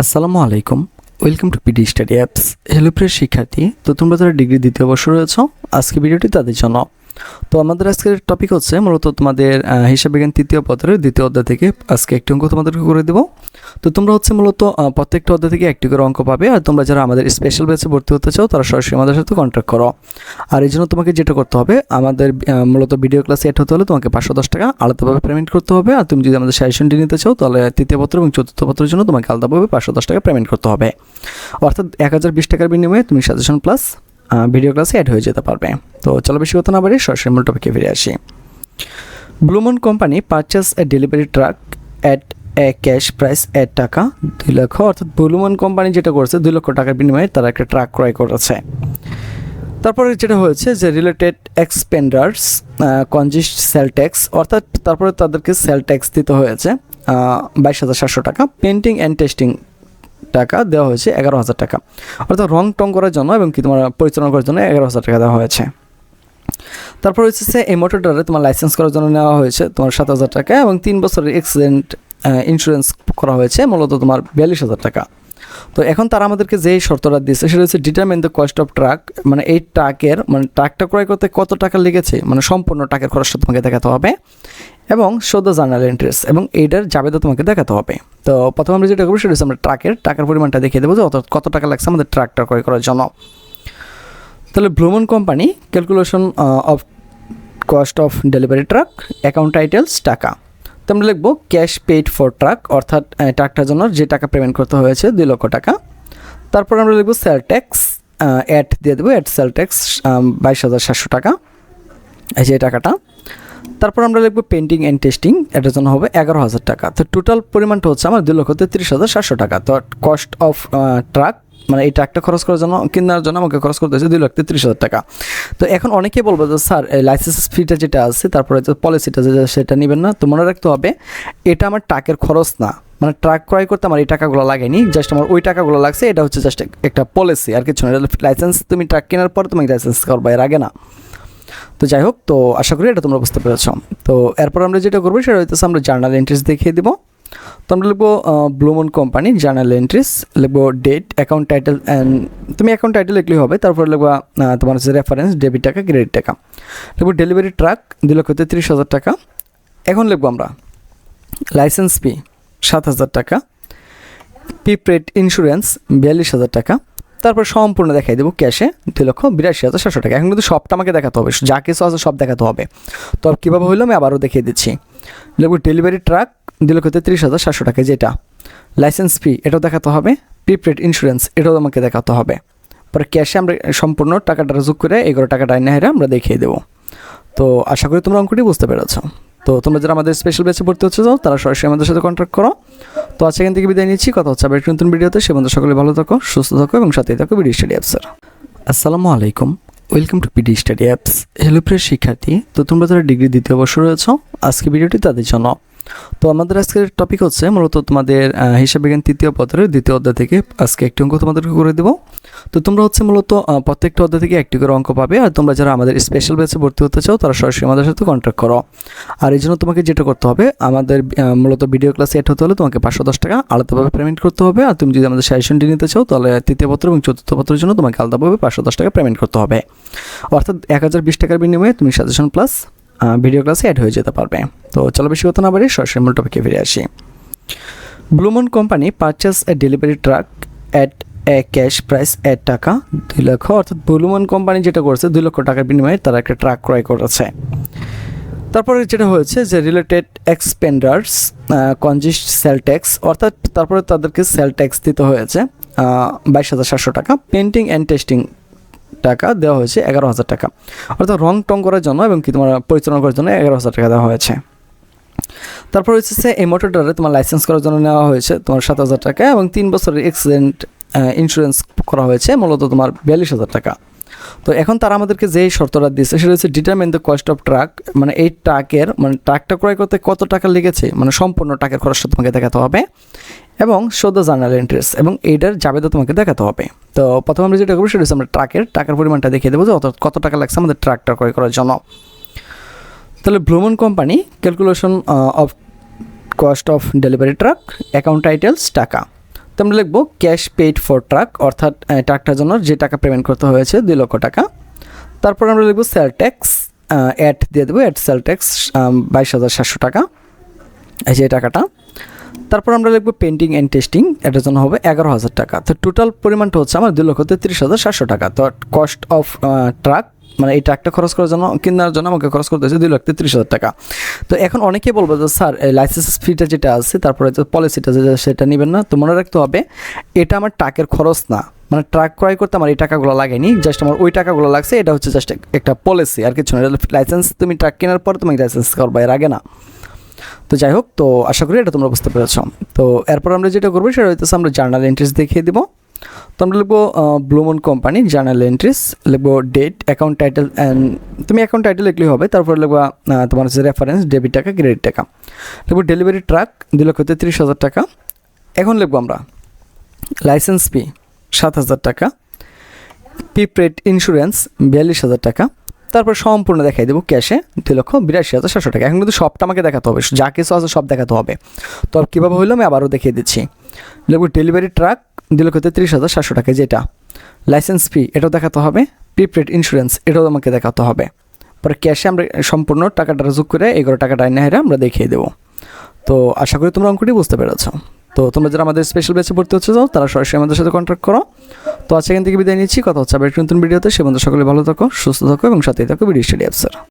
আসসালামু আলাইকুম। Welcome to PD study apps hello প্রিয় শিক্ষার্থী, তো তোমরা যারা ডিগ্রি দ্বিতীয় বর্ষ রয়েছ আজকে ভিডিওটি তাদের জন্য। তো আমাদের আজকের টপিক হচ্ছে মূলত তোমাদের হিসাব বিজ্ঞান তৃতীয় পত্রের দ্বিতীয় অধ্যায় থেকে আজকে একটি অঙ্ক তোমাদেরকে করে দেবো। তো তোমরা হচ্ছে মূলত প্রত্যেকটা অধ্যায় থেকে একটি করে অঙ্ক পাবে আর তোমরা যারা আমাদের স্পেশাল ব্যাচে ভর্তি হতে চাও তারা সরাসরি আমাদের সাথে কন্ট্যাক্ট করো। আর এই জন্য তোমাকে যেটা করতে হবে, আমাদের মূলত ভিডিও ক্লাসে অ্যাড হতে হলে তোমাকে পাঁচশো দশ টাকা আলাদাভাবে পেমেন্ট করতে হবে আর তুমি যদি আমাদের সাজেশনটি নিতে চাও তাহলে তৃতীয় পত্র এবং চতুর্থ পত্রের জন্য তোমাকে আলাদাভাবে পাঁচশো দশ টাকা পেমেন্ট করতে হবে। অর্থাৎ এক হাজার বিশ টাকার বিনিময়ে তুমি সাজেশন প্লাস ভিডিও ক্লাসে অ্যাড হয়ে যেতে পারবে। তো চলো বেশি কথা না বাড়ি সরাসরি মূল টপিকে ফিরে আসি। Bloomon company purchase a delivery truck at a cash price এক টাকা, দুই লক্ষ, অর্থাৎ ব্লুমন কোম্পানি যেটা করছে, দুই লক্ষ টাকার বিনিময়ে তারা একটা ট্রাক ক্রয় করেছে। তারপরে যেটা হয়েছে যে related expenditures consist sale tax অর্থাৎ তারপরে তাদেরকে সেল ট্যাক্স দিতে হয়েছে বাইশ হাজার সাতশো টাকা। পেন্টিং অ্যান্ড টেস্টিং টাকা দেওয়া হয়েছে এগারো হাজার টাকা। অর্থাৎ রং টং করার জন্য এবং কি তোমার পরিচালনা করার জন্য এগারো হাজার টাকা দেওয়া হয়েছে। তারপর হচ্ছে এই মোটরটারে তোমার লাইসেন্স করার জন্য নেওয়া হয়েছে তোমার সাত হাজার টাকা এবং তিন বছরের এক্সিডেন্ট ইন্স্যুরেন্স করা হয়েছে, মূলত তোমার বিয়াল্লিশ হাজার টাকা। তো এখন তারা আমাদেরকে যেই শর্তটা দিয়েছে সেটা হচ্ছে determine the cost of truck মানে এই ট্রাকের মানে ট্রাকটা ক্রয় করতে কত টাকা লেগেছে মানে সম্পূর্ণ ট্রাকের খরচটা তোমাকে দেখাতে হবে। এবং শোধ জার্নাল এন্ট্রিস এবং এইটার জাবেদা তোমাকে দেখাতে হবে। তো প্রথমে আমরা যেটা করব সেটা হচ্ছে আমরা ট্রাকের টাকার পরিমাণটা দেখিয়ে দেবো যে কত টাকা লাগছে আমাদের ট্রাকটা ক্রয় করার জন্য। তাহলে ভ্রমণ company calculation of cost of delivery truck account titles টাকা। তো আমরা লিখব ক্যাশ পেইড ফর ট্রাক অর্থাৎ ট্রাকটার জন্য যে টাকা পেমেন্ট করতে হয়েছে দুই লক্ষ টাকা। তারপর আমরা লিখব সেল ট্যাক্স অ্যাড দিয়ে দেবো অ্যাড সেল ট্যাক্স বাইশ হাজার সাতশো টাকা। এই যে টাকাটা। তারপর আমরা লিখব পেন্টিং অ্যান্ড টেস্টিং এটার জন্য হবে এগারো হাজার টাকা। তো টোটাল পরিমাণটা হচ্ছে আমার দুই লক্ষ তেত্রিশ হাজার সাতশো টাকা। তো কস্ট অফ ট্রাক মানে এই ট্রাকটা খরচ করার জন্য, কেনার জন্য আমাকে খরচ করতে হচ্ছে দুই লক্ষ তেত্রিশ হাজার টাকা। তো এখন অনেকেই বলব যে, স্যার লাইসেন্স ফিটা যেটা আছে, তারপরে যে পলিসিটা যেটা সেটা নেবেন না। তো মনে রাখতে হবে, এটা আমার ট্রাকের খরচ না। মানে ট্রাক ক্রয় করতে আমার এই টাকাগুলো লাগেনি জাস্ট আমার ওই টাকাগুলো লাগছে, এটা হচ্ছে জাস্ট একটা পলিসি আর কিছু না। লাইসেন্স তুমি ট্রাক কেনার পর তুমি লাইসেন্স করবা এর আগে না। তো যাই হোক, তো আশা করি এটা তোমরা বুঝতে পেরেছ। তো এরপর আমরা যেটা করব সেটা হইতেছে আমরা জার্নাল এন্ট্রিস দেখিয়ে দিব। তো আমরা লিখব ব্লুমন কোম্পানি জার্নাল এন্ট্রিস লিখব ডেট অ্যাকাউন্ট টাইটেল অ্যান্ড তুমি অ্যাকাউন্ট টাইটেল লিখলেই হবে, তারপর লিখব তোমার হচ্ছে রেফারেন্স ডেবিট টাকা ক্রেডিট টাকা। লিখব ডেলিভারি ট্রাক দুই লক্ষ তেত্রিশ হাজার টাকা। এখন লিখব আমরা লাইসেন্স ফি সাত হাজার টাকা। পিপ্রেড ইন্স্যুরেন্স বিয়াল্লিশ হাজার টাকা। তারপর সম্পূর্ণ দেখাই দেবো ক্যাশে দুই লক্ষ বিরাশি হাজার সাতশো টাকা। এখন কিন্তু সবটা আমাকে দেখাতে হবে, যা কিছু আছে সব দেখাতে হবে। তো কীভাবে হইল আমি আবারও দেখিয়ে দিচ্ছি। লিখব ডেলিভারি ট্রাক দুই লক্ষ তেত্রিশ হাজার সাতশো টাকা যেটা। লাইসেন্স ফি এটাও দেখাতে হবে। প্রিপেড ইন্স্যুরেন্স এটাও আমাকে দেখাতে হবে। পরে ক্যাশে আমরা সম্পূর্ণ টাকাটা যোগ করে এগারো টাকাটা আইনে হেরে আমরা দেখিয়ে দেবো। তো আশা করি তোমরা অঙ্কটি বুঝতে পেরেছ। তো তোমরা যারা আমাদের স্পেশাল ব্যাচে ভর্তি হচ্ছে তো তারা সরাসরি আমাদের সাথে কন্ট্যাক্ট করো। তো আজকে এখান থেকে বিদায় নিচ্ছি। কথা হচ্ছে আবার নতুন ভিডিওতে। সে বন্ধু সকলে ভালো থাকো, সুস্থ থাকো এবং সাথেই থাকো বিডি স্টাডি অ্যাপসের আসসালামু আলাইকুম। Welcome to PD study apps hello প্রিয় শিক্ষার্থী, তো তোমরা যারা ডিগ্রি দ্বিতীয় বর্ষ রয়েছ, আজকে ভিডিওটি তাদের জন্য। তো আমাদের আজকের টপিক হচ্ছে মূলত তোমাদের হিসাব বিজ্ঞান তৃতীয় পত্রের দ্বিতীয় অধ্যায় থেকে আজকে একটি অঙ্ক তোমাদেরকে করে দেবো। তো তোমরা হচ্ছে মূলত প্রত্যেকটা অধ্যায় থেকে একটি করে অঙ্ক পাবে আর তোমরা যারা আমাদের স্পেশাল ব্যাচে ভর্তি হতে চাও তারা সরাসরি আমাদের সাথে কন্ট্যাক্ট করো। আর এই জন্য তোমাকে যেটা করতে হবে, আমাদের মূলত ভিডিও ক্লাসে অ্যাড হতে হলে তোমাকে পাঁচশো দশ টাকা আলাদাভাবে পেমেন্ট করতে হবে আর তুমি যদি আমাদের সাজেশনটি নিতে চাও তাহলে তৃতীয় পত্র এবং চতুর্থ পত্রের জন্য তোমাকে আলাদাভাবে পাঁচশো দশ টাকা পেমেন্ট করতে হবে। অর্থাৎ এক হাজার বিশ টাকার বিনিময়ে তুমি সাজেশন প্লাস ভিডিও ক্লাসে অ্যাড হয়ে যেতে পারবে। তো চলো বেশি কথা না বাড়ি সরাসরি মূল টপিকে ফিরে আসি। Bloomon company purchase a delivery truck at a cash price এক টাকা, দুই লক্ষ, অর্থাৎ ব্লুমন কোম্পানি যেটা করছে, দুই লক্ষ টাকার বিনিময়ে তারা একটা ট্রাক ক্রয় করেছে। তারপরে যেটা হয়েছে যে related expenditures consist sale tax অর্থাৎ তারপরে তাদেরকে সেল ট্যাক্স দিতে হয়েছে বাইশ হাজার সাতশো টাকা। পেন্টিং অ্যান্ড টেস্টিং টাকা দেওয়া হয়েছে এগারো হাজার টাকা। অর্থাৎ রং টং করার জন্য এবং কি তোমার পরিচালনা করার জন্য এগারো হাজার টাকা দেওয়া হয়েছে। তারপর হচ্ছে এই মোটরটারে তোমার লাইসেন্স করার জন্য নেওয়া হয়েছে তোমার সাত হাজার টাকা এবং তিন বছরের এক্সিডেন্ট ইন্স্যুরেন্স করা হয়েছে, মূলত তোমার বিয়াল্লিশ হাজার টাকা। তো এখন তারা আমাদেরকে যেই শর্তটা দিয়েছে সেটা হচ্ছে determine the cost of truck মানে এই ট্রাকের মানে ট্রাকটা ক্রয় করতে কত টাকা লেগেছে মানে সম্পূর্ণ ট্রাকের খরচটা তোমাকে দেখাতে হবে। এবং শোধ জার্নাল এন্ট্রিস এবং এইটার জাবেদা তোমাকে দেখাতে হবে। তো প্রথমে আমরা যেটা করব, সেটা হচ্ছে আমরা ট্রাকের টাকার পরিমাণটা দেখিয়ে দেবো যে কত টাকা লাগছে আমাদের ট্রাকটা ক্রয় করার জন্য। তাহলে ভ্রমণ company calculation of cost of delivery truck account titles টাকা। তো আমরা লিখব ক্যাশ পেইড ফর ট্রাক অর্থাৎ ট্রাকটার জন্য যে টাকা পেমেন্ট করতে হয়েছে, দুই লক্ষ টাকা। তারপর আমরা লিখব সেল ট্যাক্স অ্যাড দিয়ে দেবো অ্যাড সেল ট্যাক্স বাইশ হাজার সাতশো টাকা। এই যে টাকাটা। তারপর আমরা লিখব পেন্টিং অ্যান্ড টেস্টিং এটার জন্য হবে এগারো হাজার টাকা। তো টোটাল পরিমাণটা হচ্ছে আমার দুই লক্ষ তেত্রিশ হাজার সাতশো টাকা। তো কস্ট অফ ট্রাক মানে এই ট্রাকটা খরচ করার জন্য, কেনার জন্য আমাকে খরচ করতে হচ্ছে দুই লক্ষ তেত্রিশ হাজার টাকা। তো এখন অনেকেই বলব যে, স্যার লাইসেন্স ফিটা যেটা আছে, তারপরে যে পলিসিটা যেটা সেটা নেবেন না। তো মনে রাখতে হবে, এটা আমার ট্রাকের খরচ না। মানে ট্রাক ক্রয় করতে আমার এই টাকাগুলো লাগেনি জাস্ট আমার ওই টাকাগুলো লাগছে, এটা হচ্ছে জাস্ট একটা পলিসি আর কিছু না। লাইসেন্স তুমি ট্রাক কেনার পর তুমি লাইসেন্স করবা এর আগে না। তো যাই হোক, তো আশা করি এটা তোমরা বুঝতে পেরেছ। তো এরপর আমরা যেটা করব সেটা হইতেছে আমরা জার্নাল এন্ট্রিস দেখিয়ে দিব। তো আমরা লিখব ব্লুমন কোম্পানি জার্নাল এন্ট্রিস লিখব ডেট অ্যাকাউন্ট টাইটেল অ্যান্ড তুমি অ্যাকাউন্ট টাইটেল লিখলেই হবে, তারপর লিখব তোমার হচ্ছে রেফারেন্স ডেবিট টাকা ক্রেডিট টাকা। লিখব ডেলিভারি ট্রাক দুই লক্ষ তেত্রিশ হাজার টাকা। এখন লিখব আমরা লাইসেন্স ফি সাত হাজার টাকা। পিপ্রেড ইন্স্যুরেন্স বিয়াল্লিশ হাজার টাকা। তারপর সম্পূর্ণ দেখাই দেবো ক্যাশে দুই লক্ষ বিরাশি হাজার সাতশো টাকা। এখন কিন্তু সবটা আমাকে দেখাতে হবে, যা কিছু আছে সব দেখাতে হবে। তো কীভাবে হইল আমি আবারও দেখিয়ে দিচ্ছি। লিখব ডেলিভারি ট্রাক দুই লক্ষ তেত্রিশ হাজার সাতশো টাকা, যেটা লাইসেন্স ফি, এটাও দেখাতে হবে। প্রিপেড ইন্স্যুরেন্স এটাও আমাকে দেখাতে হবে। পরে ক্যাশে আমরা সম্পূর্ণ টাকাটা যোগ করে এগারো টাকাটা হেরে আমরা দেখিয়ে দেবো। তো আশা করি তোমরা অঙ্কটি বুঝতে পেরেছ। তো তোমরা যারা আমাদের স্পেশাল ব্যাচে ভর্তি হচ্ছে, যাও, তারা সরাসরি আমাদের সাথে কন্ট্যাক্ট করো। তো আজকে এখান থেকে বিদায় নিচ্ছি, কথা হচ্ছে আবার নতুন ভিডিওতে সে বন্ধু সকলে ভালো থাকো, সুস্থ থাকো এবং সাথেই থাকো ভিডিও স্টাডি অ্যাপসার